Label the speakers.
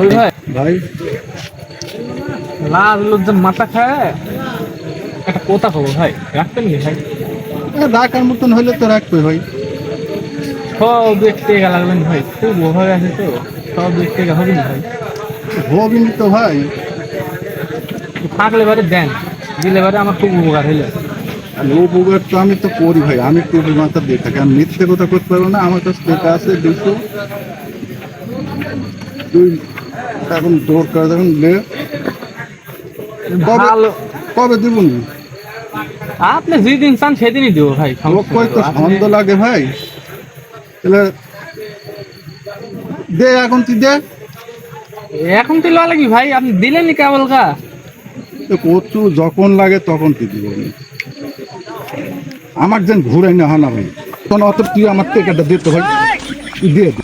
Speaker 1: ওই ভাই।
Speaker 2: ভাই।
Speaker 1: লাল লোকজন মাথা খায়। একটা পোতা খাব ভাই রাখবেন কি ভাই?
Speaker 2: রাখার মতন হইলে তো রাখবে ভাই।
Speaker 1: সব দেখতে গেল লাগবেন ভাই খুব ওভাবে আছে তো। সব দেখতে গেলে হবে না ভাই।
Speaker 2: হবিনি তো ভাই।
Speaker 1: থাকলে এবারে দেন দিলে এবারে আমার খুব উপকার হইল।
Speaker 2: বুগার তো আমি তো করি ভাই আমি টুপি মাথা দিয়ে থাকি। আমি মিথ্যে কথা করতে পারব না আমার কাছে টাকা আছে দুশো তুই এখন দৌড় করে দেখুন কবে
Speaker 1: ভালো।
Speaker 2: কবে দিব নি?
Speaker 1: আপনি যেদিন চান সেদিনই দেবো ভাই
Speaker 2: কই তো ছন্দ লাগে ভাই। তাহলে দে এখন তুই দে।
Speaker 1: এখন তো লওয়া লাগি ভাই আপনি দিলেননি কেবল কা
Speaker 2: কচু যখন লাগে তখন তুই দিব আমার যেন ঘুরে না হয় না ভাই। তখন অত তুই আমার টেকাটা দিতে ভাই। দিয়ে দে।